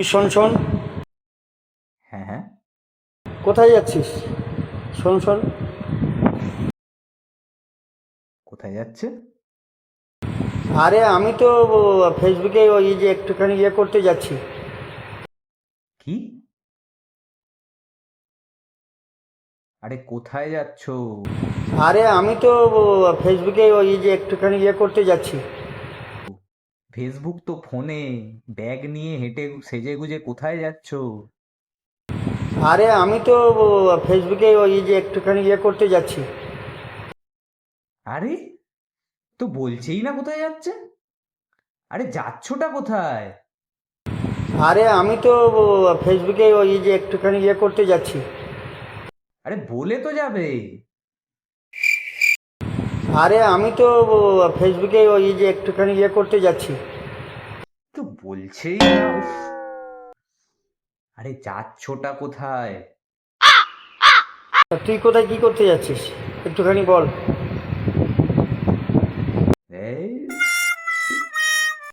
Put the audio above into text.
শোন শোন। হ্যাঁ হ্যাঁ। কোথায় যাচ্ছিস? শোন শোন। কোথায় যাচ্ছে? আরে আমি তো ফেসবুকে ওই যে একটুখানি ইয়ে করতে যাচ্ছি। কি? আরে কোথায় যাচ্ছ? আরে আমি তো ফেসবুকে ওই যে একটুখানি ইয়ে করতে যাচ্ছি। ফেসবুক তো ফোনে। ব্যাগ নিয়ে হেঁটে সেজে গুজে কোথায় যাচ্ছ? আরে আমি তো ফেসবুকে ওই যে একটুখানি ইয়ে করতে যাচ্ছি। আরে? তো বলছেই না কোথায় যাচ্ছে? আরে যাচ্ছটা কোথায়? আরে আমি তো ফেসবুকে ওই যে একটুখানি ইয়ে করতে যাচ্ছি। আরে বলে তো যাবে। আরে আমি তো ফেসবুকে ওই যে একটুখানি ইয়ে করতে যাচ্ছি। তো বলছি না উফ। আরে যাচ্ছটা কোথায়? তা তুই কোথায় কি করতে যাচ্ছিস? একটুখানি বল।